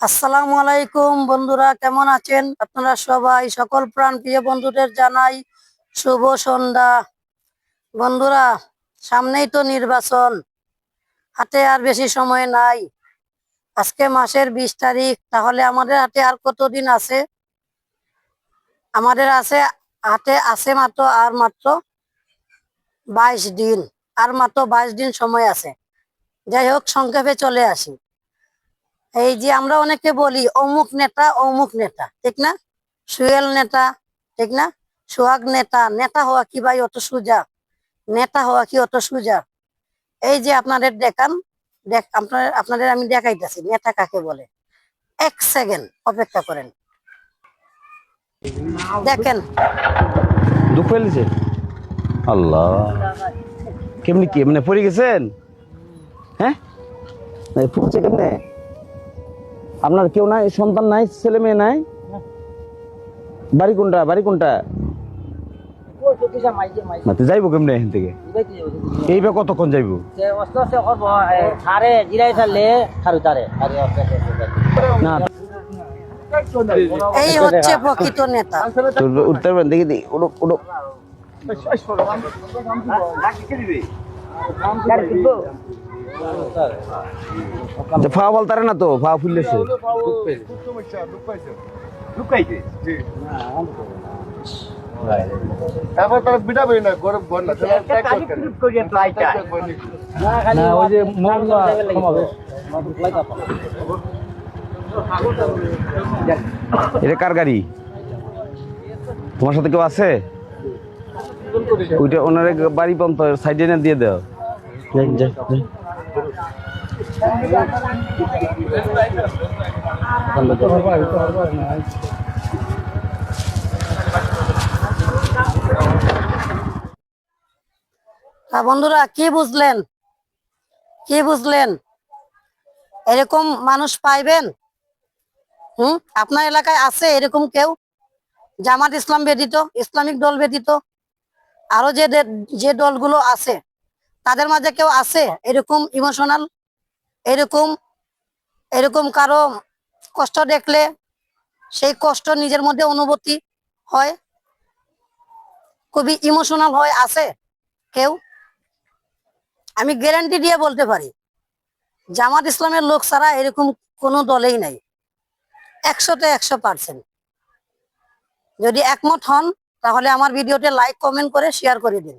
আসসালামু আলাইকুম বন্ধুরা, কেমন আছেন? আপনারা সবাই সকল প্রাণ প্রিয় বন্ধুদের জানাই শুভ সন্ধ্যা। বন্ধুরা, সামনেই তো নির্বাচন হাতে আর বেশি সময় নাই। আজকে মাসের বিশ তারিখ, তাহলে আমাদের হাতে আর কতদিন আছে? আমাদের আছে হাতে আছে মাত্র আর মাত্র বাইশ দিন, আর মাত্র বাইশ দিন সময় আছে। যাই হোক, সংক্ষেপে চলে আসি। এই যে আমরা অনেকে বলি, অমুক নেতা অমুক নেতা, ঠিক না? সুয়েল নেতা, ঠিক না? সোহাগ নেতা নেতা হওয়া কি ভাই অত সুজা? নেতা হওয়া কি অত সুজা? এই যে আপনাদের দেখান, দেখ আপনাদের আপনাদের আমি দেখাইতেছি, নেতা কাকে বলে? এক সেকেন্ড, অপেক্ষা করেন। দেখেন। আল্লাহ। কেমনি কি মানে পড়ে গেছেন? হ্যাঁ? ফুটছে কেমনে? আপনার কেউ নাই সন্তান নাই ছেলে মেয়ে নাই বাড়ি কোনটা বাড়ি কোনটা যাইবো কেমনে এখান থেকে এইবার কতক্ষণ যাইবো সারে জিরাই ফেললে সারু তারে না এই হচ্ছে প্রকৃত নেতা উত্তর দেখি দেখি উড়ুক উড়ুক ফা বলতারে না তো ফা ফুললেছে তারপর তারা বিটাবে না গরম ঘর না না ওই যে মোংলা এটা কার গাড়ি? তোমার সাথে কেউ আছে? ওইটা ওনার বাড়ি পর্যন্ত সাইডে না দিয়ে দাও। বন্ধুরা, কি বুঝলেন? কি বুঝলেন? এরকম মানুষ পাইবেন? হুম? আপনার এলাকায় আছে এরকম কেউ? জামাত ইসলাম ব্যতীত, ইসলামিক দল ব্যতীত? আরও যে যে দলগুলো আছে তাদের মাঝে কেউ আছে? এরকম ইমোশনাল এরকম এরকম কারও কষ্ট দেখলে সেই কষ্ট নিজের মধ্যে অনুভূতি হয়? খুবই ইমোশনাল হয়, আছে কেউ? আমি গ্যারান্টি দিয়ে বলতে পারি, জামাত ইসলামের লোক ছাড়া এরকম কোনো দলেই নাই। একশোতে একশো পার্সেন্ট যদি একমত হন, তাহলে আমার ভিডিওতে লাইক কমেন্ট করে শেয়ার করে দিন।